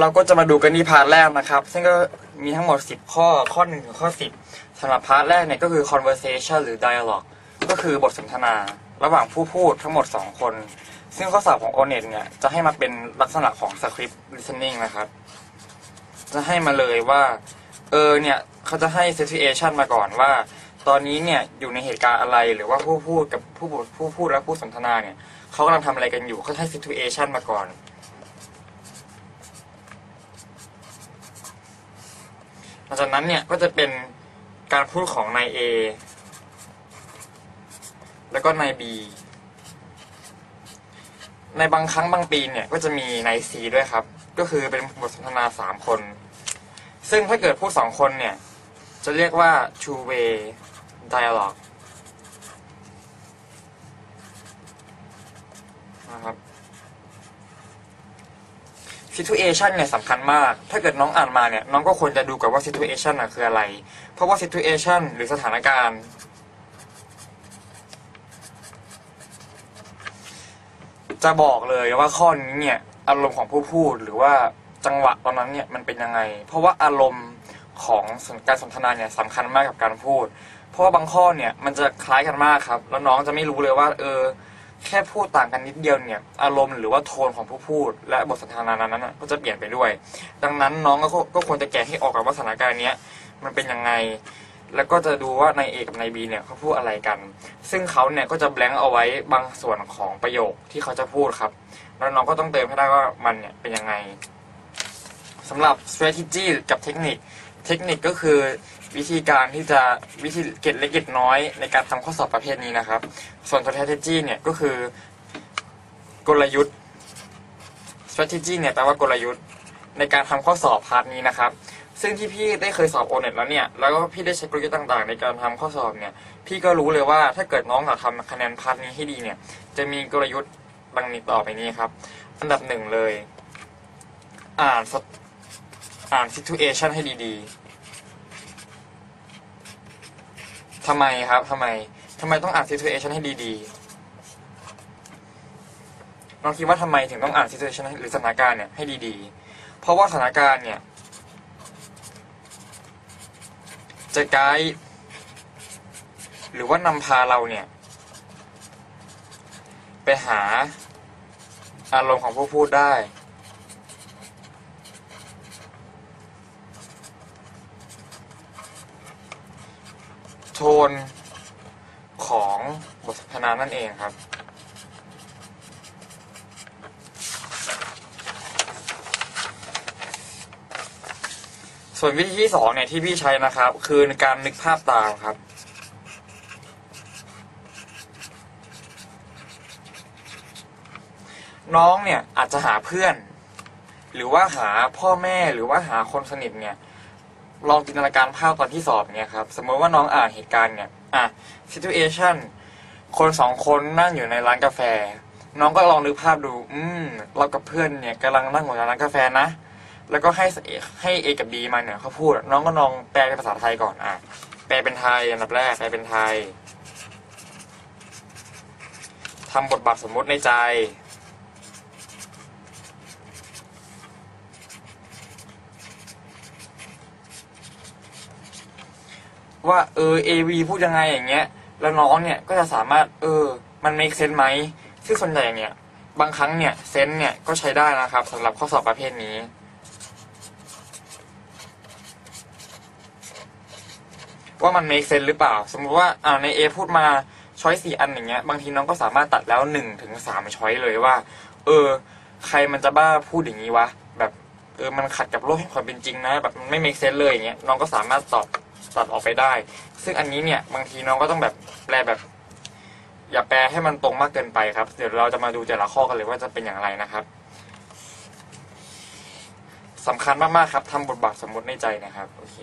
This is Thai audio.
เราก็จะมาดูกันที่พาร์ทแรกนะครับ ซึ่งก็มีทั้งหมด 10 ข้อข้อ1ถึงข้อ 10สำหรับพาร์ทแรกเนี่ยก็คือ conversation หรือ dialogue ก็คือบทสนทนา ระหว่างผู้พูดทั้งหมด 2 คน ซึ่งข้อสอบของ o n e t เนี่ย จะให้มาเป็นลักษณะของ script listening นะครับ จะให้มาเลยว่า เออเนี่ย เขาจะให้ situation มาก่อนว่า ตอนนี้เนี่ย อยู่ในเหตุการณ์อะไรหรือว่าผู้พูดกับผู้พูดผู้พูดและผู้สนทนาเนี่ยเขากำลังทำอะไรกันอยู่เขาให้ situation มาก่อน ลังจากนั้นเนี่ยก็จะเป็นการพูดของนาย A แล้วก็นาย B ในบางครั้งบางปีเนี่ยก็จะมีนาย C ด้วยครับ ก็คือเป็นบทสนทนาสามคน ซึ่งถ้าเกิดพูดสองคนเนี่ย จะเรียกว่า two way dialogue นะครับ situation เนี่ยสำคัญมาก ถ้าเกิดน้องอ่านมาเนี่ยน้องก็ควรจะดูก่อนว่า situation น่ะคืออะไร เพราะว่า situation หรือสถานการณ์จะบอกเลยว่าข้อนี้เนี่ยอารมณ์ของผู้พูดหรือว่าจังหวะตอนนั้นเนี่ยมันเป็นยังไง เพราะว่าอารมณ์ของการสนทนาเนี่ยสำคัญมากกับการพูด เพราะว่าบางข้อเนี่ยมันจะคล้ายกันมากครับ แล้วน้องจะไม่รู้เลยว่า เออ แค่พูดต่างกันนิดเดียวเนี่ย อารมณ์หรือว่าโทนของผู้พูด และบทสนทนานั้นนะก็จะเปลี่ยนไปด้วย ดังนั้นน้องก็ก็ควรจะแกะให้ออกกับว่าสถานการณ์เนี้ยมันเป็นยังไง แล้วก็จะดูว่านายเอกับนายบีเนี่ยเขาพูดอะไรกัน ซึ่งเขาเนี่ยก็จะแบงค์เอาไว้บางส่วนของประโยคที่เขาจะพูดครับ แล้วน้องก็ต้องเติมให้ได้ว่ามันเนี่ยเป็นยังไงสำหรับ strategy กับเทคนิค เทคนิคก็คือวิธีการที่จะวิธีเก็ดเล็กเก็ดน้อยในการทำข้อสอบประเภทนี้นะครับ ส่วน strategy เนี่ยก็คือกลยุทธ์ strategy เนี่ยแปลว่ากลยุทธ์ในการทำข้อสอบพาร์ทนี้นะครับ ซึ่งที่พี่ได้เคยสอบโอเน็ตแล้วเนี่ย แล้วก็พี่ได้ใช้กลยุทธ์ต่างๆ ในการทำข้อสอบเนี่ย พี่ก็รู้เลยว่าถ้าเกิดน้องอยากทำคะแนนพาร์ทนี้ให้ดีเนี่ย จะมีกลยุทธ์ดังนี้ต่อไปนี้ครับ อันดับหนึ่งเลย อ่านส อ่าน situation ให้ดีๆทำไมครับทำไมทำไมต้องอ่าน situation ให้ดีๆน้องคิดว่าทำไมถึงต้องอ่าน situation หรือสถานการณ์เนี่ยให้ดีๆ เพราะว่าสถานการณ์เนี่ย จะไกด์หรือว่านำพาเราเนี่ย ไปหาอารมณ์ของผู้พูดได้ โทนของบทสนทนานั่นเองครับ ส่วนวิธีที่สองเนี่ยที่พี่ใช้นะครับ คือการนึกภาพตามครับน้องเนี่ยอาจจะหาเพื่อน หรือว่าหาพ่อแม่หรือว่าหาคนสนิทเนี่ย ลองจินตนาการภาพตอนที่สอบเนี่ยครับ สมมติว่าน้องอ่านเหตุการณ์เนี่ย อะ situation คนสองคนนั่งอยู่ในร้านกาแฟ น้องก็ลองนึกภาพดู อืม เรากับเพื่อนเนี่ยกำลังนั่งอยู่ในร้านกาแฟนะ แล้วก็ให้ให้ A กับ B มาเนี่ยเขาพูด น้องก็ลองแปลเป็นภาษาไทยก่อน อะ แปลเป็นไทยอันดับแรก แปลเป็นไทยทำบทบาทสมมติในใจ ว่าเออ AV พูดยังไงอย่างเงี้ย แล้วน้องเนี่ยก็จะสามารถเออมัน make sense ไหมซึ่งส่วนใหญ่เนี่ย บางครั้งเนี่ยเซนเนี่ยก็ใช้ได้นะครับสำหรับข้อสอบประเภทนี้ว่ามัน make sense หรือเปล่า สมมติว่าอ่าใน A พูดมาช้อยสี่อันอย่างเงี้ย บางทีน้องก็สามารถตัดแล้วหนึ่งถึงสามช้อยเลยว่า เออ ใครมันจะบ้าพูดอย่างนี้วะ แบบ เออ มันขัดกับโลกแห่งความเป็นจริงนะ แบบมันไม่ make sense เลยอย่างเงี้ย น้องก็สามารถตอบ ตัดออกไปได้ ซึ่งอันนี้เนี่ยบางทีน้องก็ต้องแบบแปลแบบ อย่าแปลให้มันตรงมากเกินไปครับ เดี๋ยวเราจะมาดูแต่ละข้อกันเลยว่าจะเป็นอย่างไรนะครับสำคัญมากๆครับทำบทบาทสมมติในใจนะครับโอเค